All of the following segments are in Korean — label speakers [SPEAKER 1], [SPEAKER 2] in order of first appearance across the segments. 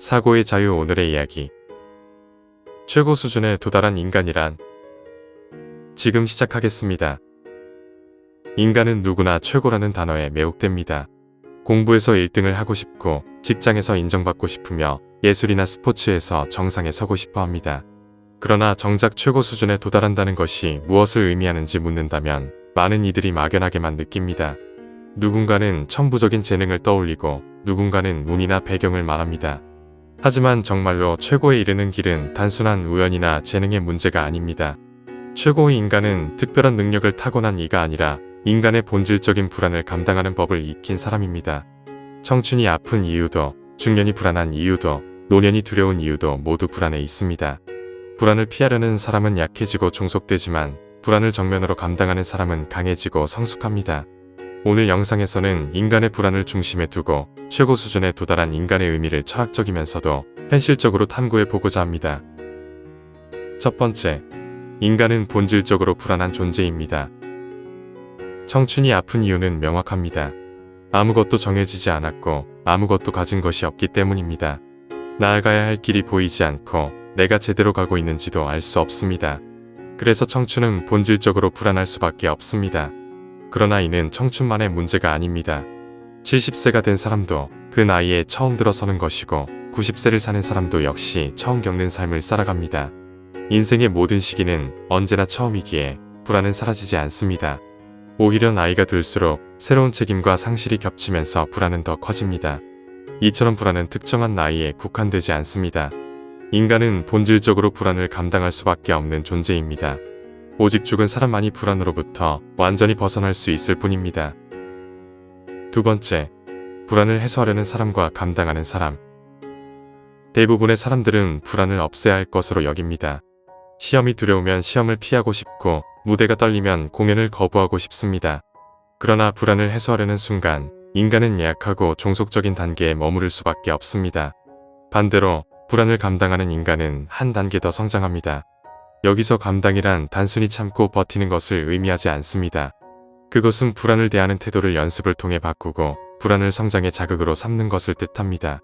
[SPEAKER 1] 사고의 자유 오늘의 이야기. 최고 수준에 도달한 인간이란 지금 시작하겠습니다. 인간은 누구나 최고라는 단어에 매혹됩니다. 공부에서 1등을 하고 싶고 직장에서 인정받고 싶으며 예술이나 스포츠에서 정상에 서고 싶어 합니다. 그러나 정작 최고 수준에 도달한다는 것이 무엇을 의미하는지 묻는다면 많은 이들이 막연하게만 느낍니다. 누군가는 천부적인 재능을 떠올리고 누군가는 운이나 배경을 말합니다. 하지만 정말로 최고에 이르는 길은 단순한 우연이나 재능의 문제가 아닙니다. 최고의 인간은 특별한 능력을 타고난 이가 아니라 인간의 본질적인 불안을 감당하는 법을 익힌 사람입니다. 청춘이 아픈 이유도, 중년이 불안한 이유도, 노년이 두려운 이유도 모두 불안에 있습니다. 불안을 피하려는 사람은 약해지고 종속되지만 불안을 정면으로 감당하는 사람은 강해지고 성숙합니다. 오늘 영상에서는 인간의 불안을 중심에 두고 최고 수준에 도달한 인간의 의미를 철학적이면서도 현실적으로 탐구해 보고자 합니다. 첫 번째, 인간은 본질적으로 불안한 존재입니다. 청춘이 아픈 이유는 명확합니다. 아무것도 정해지지 않았고 아무것도 가진 것이 없기 때문입니다. 나아가야 할 길이 보이지 않고 내가 제대로 가고 있는지도 알 수 없습니다. 그래서 청춘은 본질적으로 불안할 수밖에 없습니다. 그러나 이는 청춘만의 문제가 아닙니다. 70세가 된 사람도 그 나이에 처음 들어서는 것이고 90세를 사는 사람도 역시 처음 겪는 삶을 살아갑니다. 인생의 모든 시기는 언제나 처음이기에 불안은 사라지지 않습니다. 오히려 나이가 들수록 새로운 책임과 상실이 겹치면서 불안은 더 커집니다. 이처럼 불안은 특정한 나이에 국한되지 않습니다. 인간은 본질적으로 불안을 감당할 수밖에 없는 존재입니다. 오직 죽은 사람만이 불안으로부터 완전히 벗어날 수 있을 뿐입니다. 두 번째, 불안을 해소하려는 사람과 감당하는 사람. 대부분의 사람들은 불안을 없애야 할 것으로 여깁니다. 시험이 두려우면 시험을 피하고 싶고 무대가 떨리면 공연을 거부하고 싶습니다. 그러나 불안을 해소하려는 순간 인간은 예약하고 종속적인 단계에 머무를 수밖에 없습니다. 반대로 불안을 감당하는 인간은 한 단계 더 성장합니다. 여기서 감당이란 단순히 참고 버티는 것을 의미하지 않습니다. 그것은 불안을 대하는 태도를 연습을 통해 바꾸고 불안을 성장의 자극으로 삼는 것을 뜻합니다.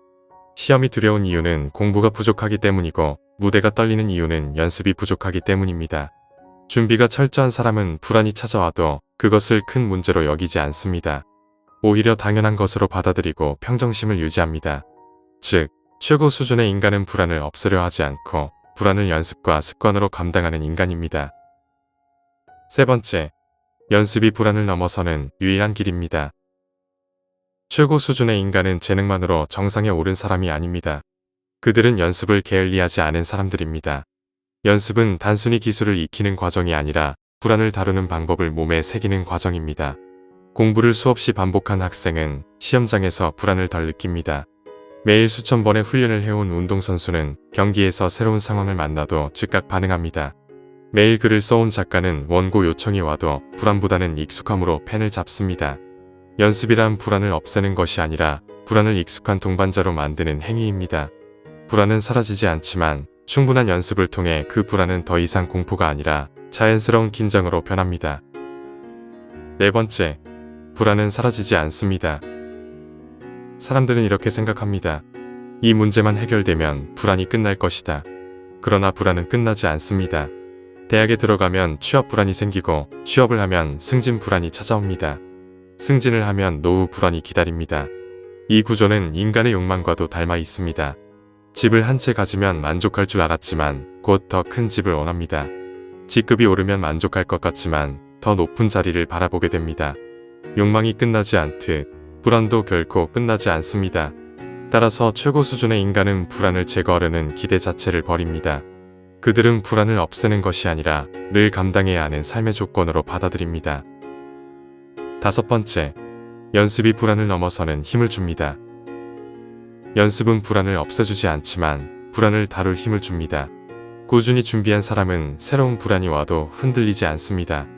[SPEAKER 1] 시험이 두려운 이유는 공부가 부족하기 때문이고 무대가 떨리는 이유는 연습이 부족하기 때문입니다. 준비가 철저한 사람은 불안이 찾아와도 그것을 큰 문제로 여기지 않습니다. 오히려 당연한 것으로 받아들이고 평정심을 유지합니다. 즉, 최고 수준의 인간은 불안을 없애려 하지 않고 불안을 연습과 습관으로 감당하는 인간입니다. 세 번째, 연습이 불안을 넘어서는 유일한 길입니다. 최고 수준의 인간은 재능만으로 정상에 오른 사람이 아닙니다. 그들은 연습을 게을리하지 않은 사람들입니다. 연습은 단순히 기술을 익히는 과정이 아니라 불안을 다루는 방법을 몸에 새기는 과정입니다. 공부를 수없이 반복한 학생은 시험장에서 불안을 덜 느낍니다. 매일 수천 번의 훈련을 해온 운동선수는 경기에서 새로운 상황을 만나도 즉각 반응합니다. 매일 글을 써온 작가는 원고 요청이 와도 불안보다는 익숙함으로 펜을 잡습니다. 연습이란 불안을 없애는 것이 아니라 불안을 익숙한 동반자로 만드는 행위입니다. 불안은 사라지지 않지만 충분한 연습을 통해 그 불안은 더 이상 공포가 아니라 자연스러운 긴장으로 변합니다. 네 번째, 불안은 사라지지 않습니다. 사람들은 이렇게 생각합니다. 이 문제만 해결되면 불안이 끝날 것이다. 그러나 불안은 끝나지 않습니다. 대학에 들어가면 취업 불안이 생기고 취업을 하면 승진 불안이 찾아옵니다. 승진을 하면 노후 불안이 기다립니다. 이 구조는 인간의 욕망과도 닮아 있습니다. 집을 한 채 가지면 만족할 줄 알았지만 곧 더 큰 집을 원합니다. 직급이 오르면 만족할 것 같지만 더 높은 자리를 바라보게 됩니다. 욕망이 끝나지 않듯 불안도 결코 끝나지 않습니다. 따라서 최고 수준의 인간은 불안을 제거하려는 기대 자체를 버립니다. 그들은 불안을 없애는 것이 아니라 늘 감당해야 하는 삶의 조건으로 받아들입니다. 다섯 번째, 연습이 불안을 넘어서는 힘을 줍니다. 연습은 불안을 없애주지 않지만 불안을 다룰 힘을 줍니다. 꾸준히 준비한 사람은 새로운 불안이 와도 흔들리지 않습니다.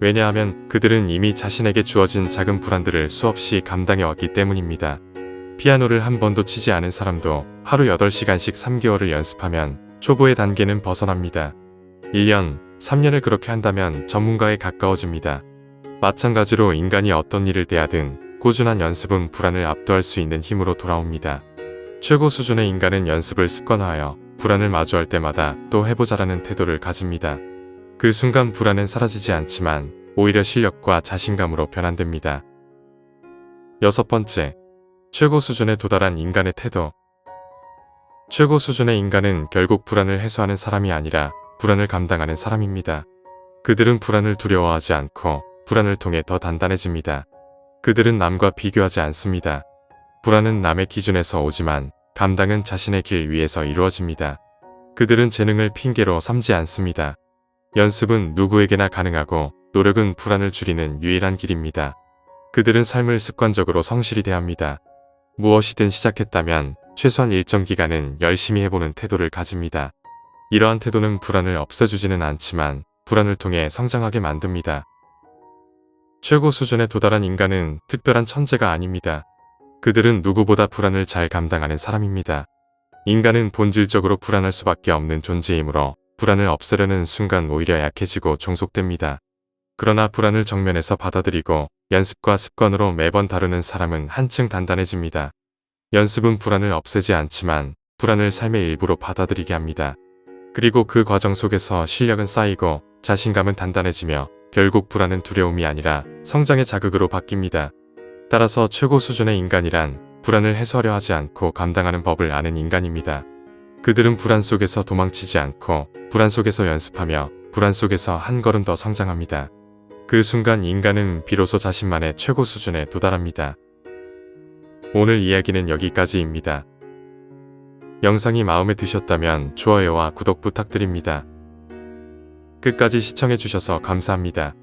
[SPEAKER 1] 왜냐하면 그들은 이미 자신에게 주어진 작은 불안들을 수없이 감당해 왔기 때문입니다. 피아노를 한 번도 치지 않은 사람도 하루 8시간씩 3개월을 연습하면 초보의 단계는 벗어납니다. 1년, 3년을 그렇게 한다면 전문가에 가까워집니다. 마찬가지로 인간이 어떤 일을 대하든 꾸준한 연습은 불안을 압도할 수 있는 힘으로 돌아옵니다. 최고 수준의 인간은 연습을 습관화하여 불안을 마주할 때마다 또 해보자라는 태도를 가집니다. 그 순간 불안은 사라지지 않지만 오히려 실력과 자신감으로 변환됩니다. 여섯 번째, 최고 수준에 도달한 인간의 태도. 최고 수준의 인간은 결국 불안을 해소하는 사람이 아니라 불안을 감당하는 사람입니다. 그들은 불안을 두려워하지 않고 불안을 통해 더 단단해집니다. 그들은 남과 비교하지 않습니다. 불안은 남의 기준에서 오지만 감당은 자신의 길 위에서 이루어집니다. 그들은 재능을 핑계로 삼지 않습니다. 연습은 누구에게나 가능하고 노력은 불안을 줄이는 유일한 길입니다. 그들은 삶을 습관적으로 성실히 대합니다. 무엇이든 시작했다면 최소한 일정 기간은 열심히 해보는 태도를 가집니다. 이러한 태도는 불안을 없애주지는 않지만 불안을 통해 성장하게 만듭니다. 최고 수준에 도달한 인간은 특별한 천재가 아닙니다. 그들은 누구보다 불안을 잘 감당하는 사람입니다. 인간은 본질적으로 불안할 수밖에 없는 존재이므로 불안을 없애려는 순간 오히려 약해지고 종속됩니다. 그러나 불안을 정면에서 받아들이고 연습과 습관으로 매번 다루는 사람은 한층 단단해집니다. 연습은 불안을 없애지 않지만 불안을 삶의 일부로 받아들이게 합니다. 그리고 그 과정 속에서 실력은 쌓이고 자신감은 단단해지며 결국 불안은 두려움이 아니라 성장의 자극으로 바뀝니다. 따라서 최고 수준의 인간이란 불안을 해소하려 하지 않고 감당하는 법을 아는 인간입니다. 그들은 불안 속에서 도망치지 않고 불안 속에서 연습하며 불안 속에서 한 걸음 더 성장합니다. 그 순간 인간은 비로소 자신만의 최고 수준에 도달합니다. 오늘 이야기는 여기까지입니다. 영상이 마음에 드셨다면 좋아요와 구독 부탁드립니다. 끝까지 시청해주셔서 감사합니다.